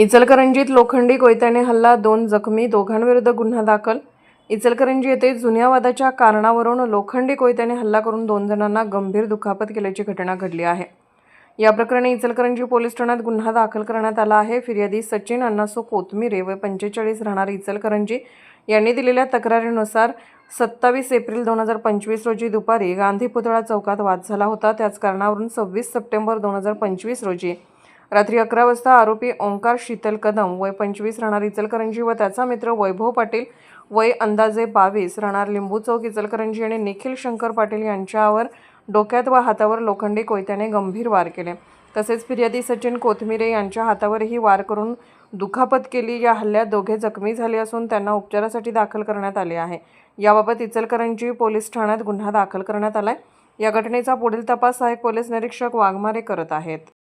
इचलकरंजीत लोखंडी कोयत्याने हल्ला दोन जखमी दोघांविरुद्ध गुन्हा दाखल. इचलकरंजी येथे जुन्या वादाच्या कारणावरून लोखंडी कोयत्याने हल्ला करून दोन जणांना गंभीर दुखापत केल्याची घटना घडली आहे. या प्रकरणी इचलकरंजी पोलीस ठाण्यात गुन्हा दाखल करण्यात आला आहे. फिर्यादी सचिन अण्णासो कोथमिरे व पंचेचाळीस राहणार इचलकरंजी यांनी दिलेल्या तक्रारीनुसार सत्तावीस एप्रिल दोन हजार पंचवीस रोजी दुपारी गांधी पुतळा चौकात वाद झाला होता. त्याच कारणावरून सव्वीस सप्टेंबर दोन हजार पंचवीस रोजी रात्री अकरा वाजता आरोपी ओंकार शीतल कदम वय पंचवीस राहणार इचलकरंजी व त्याचा मित्र वैभव पाटील वय अंदाजे बावीस राहणार लिंबू चौक इचलकरंजी आणि निखिल शंकर पाटील यांच्यावर डोक्यात व हातावर लोखंडी कोयत्याने गंभीर वार केले. तसेच फिर्यादी सचिन कोथमिरे यांच्या हातावरही वार करून दुखापत केली. या हल्ल्यात दोघे जखमी झाले असून त्यांना उपचारासाठी दाखल करण्यात आले आहे. याबाबत इचलकरंजी पोलीस ठाण्यात गुन्हा दाखल करण्यात आलाय. या घटनेचा पुढील तपास सहाय्यक पोलीस निरीक्षक वाघमारे करत आहेत.